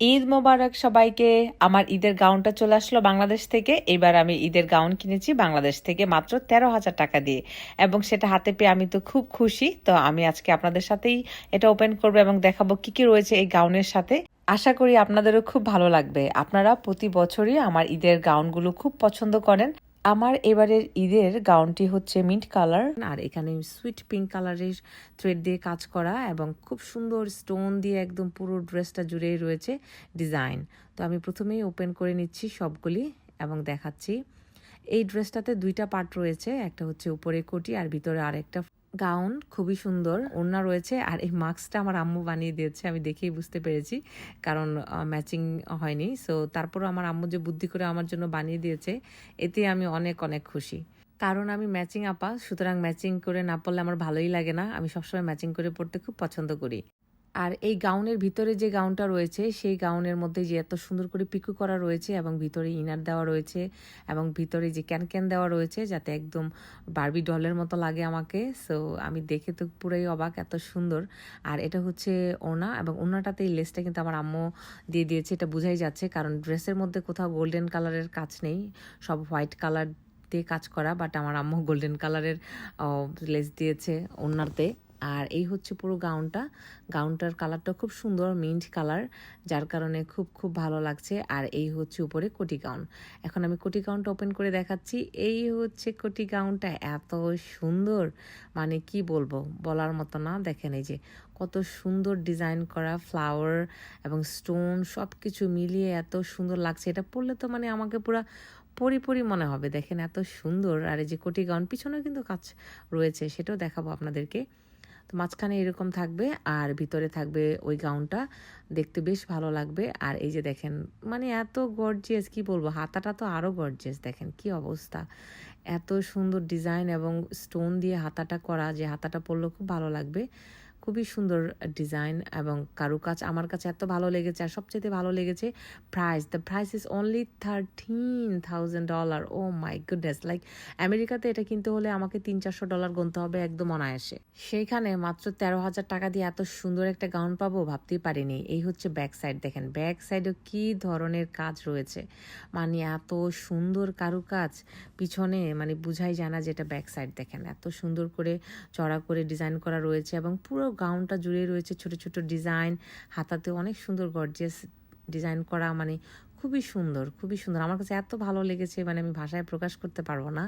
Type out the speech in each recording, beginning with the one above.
ঈদ মোবারক সবাইকে। আমার ঈদের গাউনটা চলে আসলো বাংলাদেশ থেকে। এবার আমি ঈদের গাউন কিনেছি বাংলাদেশ থেকে মাত্র তেরো হাজার টাকা দিয়ে। এবং সেটা হাতে পেয়ে আমি তো খুব খুশি। তো আমি আজকে আপনাদের সাথেই এটা ওপেন করব এবং দেখাবো কি কি রয়েছে এই গাউনের সাথে। আশা করি আপনাদেরও খুব ভালো লাগবে। আপনারা প্রতি বছরই আমার ঈদের গাউনগুলো খুব পছন্দ করেন। আমার এবারের ঈদের গাউনটি হচ্ছে মিন্ট কালার। আর এখানে সুইট পিঙ্ক কালারের থ্রেড দিয়ে কাজ করা এবং খুব সুন্দর স্টোন দিয়ে একদম পুরো ড্রেসটা জুড়েই রয়েছে ডিজাইন তো আমি প্রথমেই ওপেন করে নিচ্ছি সবগুলি এবং দেখাচ্ছি। এই ড্রেসটাতে দুইটা পার্ট রয়েছে, একটা হচ্ছে উপরে কোটি আর ভিতরে আরেকটা গাউন, খুবই সুন্দর। ওড়না রয়েছে আর এই মাস্কটা আমার আম্মু বানিয়ে দিয়েছে, আমি দেখেই বুঝতে পেরেছি, কারণ ম্যাচিং হয়নি। সো তারপরও আমার আম্মু যে বুদ্ধি করে আমার জন্য বানিয়ে দিয়েছে, এতে আমি অনেক অনেক খুশি। কারণ আমি ম্যাচিং আপা, সুতরাং ম্যাচিং করে না পড়লে আমার ভালোই লাগে না। আমি সবসময় ম্যাচিং করে পড়তে খুব পছন্দ করি। আর এই গাউনের ভিতরে যে গাউনটা রয়েছে, সেই গাউনের মধ্যে যে এত সুন্দর করে পিকু করা রয়েছে এবং ভিতরে ইনার দেওয়া রয়েছে এবং ভিতরে যে ক্যান ক্যান দেওয়া রয়েছে যাতে একদম বারবি ডলের মতো লাগে আমাকে। সো আমি দেখে তো পুরাই অবাক, এত সুন্দর। আর এটা হচ্ছে ওনা এবং ওনাটাতে এই লেসটা কিন্তু আমার আম্মু দিয়ে দিয়েছে, এটা বোঝাই যাচ্ছে। কারণ ড্রেসের মধ্যে কোথাও গোল্ডেন কালারের কাজ নেই, সব হোয়াইট কালার দিয়ে কাজ করা, বাট আমার আম্মু গোল্ডেন কালারের লেস দিয়েছে ওনারতে আর এই হচ্ছে পুরো গাউনটা। গাউনটার কালারটা খুব সুন্দর, মিন্ট কালার, যার কারণে খুব খুব ভালো লাগছে। আর এই হচ্ছে উপরে কোটি গাউন। এখন আমি কোটি গাউনটা ওপেন করে দেখাচ্ছি। এই হচ্ছে কোটি গাউনটা এত সুন্দর। মানে কি বলব, বলার মতো না। দেখেন এই যে কত সুন্দর ডিজাইন করা ফ্লাওয়ার এবং স্টোন সব কিছু মিলিয়ে এত সুন্দর লাগছে। এটা পরলে তো মানে আমাকে পুরো পরিপরি মনে হবে। দেখেন এত সুন্দর। আর এই যে কোটি গাউন, পিছনেও কিন্তু কাজ রয়েছে। সেটাও দেখাবো আপনাদেরকে। তো মাঝখানে এরকম থাকবে আর ভিতরে থাকবে ওই গাউনটা। দেখতে বেশ ভালো লাগবে। আর এই যে দেখেন মানে এত গর্জিয়াস কি বলব, হাতাটা তো আরও গর্জিয়াস দেখেন কি অবস্থা। এত সুন্দর ডিজাইন এবং স্টোন দিয়ে হাতাটা করা, যে হাতাটা পরলেও খুব ভালো লাগবে। খুবই সুন্দর ডিজাইন এবং কারুকাজ আমার কাছে এত ভালো লেগেছে আর সবচেয়ে ভালো লেগেছে price. The price is only thirteen thousand dollar oh my goodness like আমেরিকাতে এটা কিনতে হলে আমাকে তিন চারশো ডলার গুনতে হবে একদম অনায়াসে। সেইখানে মাত্র তেরো হাজার টাকা দিয়ে এত সুন্দর একটা গাউন পাবো ভাবতেই পারিনি। এই হচ্ছে ব্যাক সাইড দেখেন ব্যাক সাইডেও কি ধরনের কাজ রয়েছে। মানে এত সুন্দর কারুকাজ, পিছনে মানে বুঝাই যায় না যেটা ব্যাক সাইড দেখেন এত সুন্দর করে চড়া করে ডিজাইন করা রয়েছে এবং পুরো গাউনটা জুড়ে রয়েছে ছোট ছোট ডিজাইন। হাতাতে অনেক সুন্দর, গর্জিয়াস ডিজাইন করা মানে খুবই সুন্দর খুবই সুন্দর। আমার কাছে এত ভালো লেগেছে মানে আমি ভাষায় প্রকাশ করতে পারব না,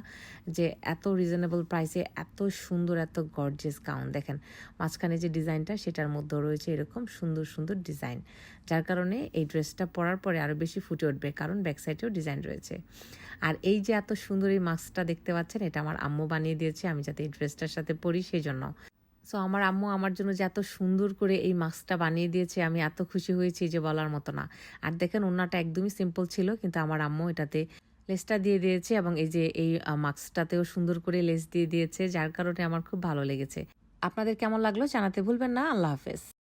যে এত রিজনেবল প্রাইসে এত সুন্দর, এত গর্জিয়াস গাউন দেখেন, মাঝখানে যে ডিজাইনটা, সেটার মধ্যেও রয়েছে এরকম সুন্দর সুন্দর ডিজাইন। যার কারণে এই ড্রেসটা পরার পরে আরও বেশি ফুটে উঠবে, কারণ ব্যাক সাইডেও ডিজাইন রয়েছে। আর এই যে এত সুন্দর এই মাস্কটা দেখতে পাচ্ছেন, এটা আমার আম্মু বানিয়ে দিয়েছে, আমি যাতে এই ড্রেসটার সাথে পরি, সেই জন্য। সো আমার আম্মু আমার জন্য যে এত সুন্দর করে এই মাস্কটা বানিয়ে দিয়েছে, আমি এত খুশি হয়েছি যে বলার মতো না। আর দেখেন, ওনাটা একদমই সিম্পল ছিল, কিন্তু আমার আম্মু এটাতে লেসটা দিয়ে দিয়েছে এবং এই যে এই মাস্কটাতেও সুন্দর করে লেস দিয়ে দিয়েছে, যার কারণে আমার খুব ভালো লেগেছে। আপনাদের কেমন লাগল জানাতে ভুলবেন না। আল্লাহ হাফেজ।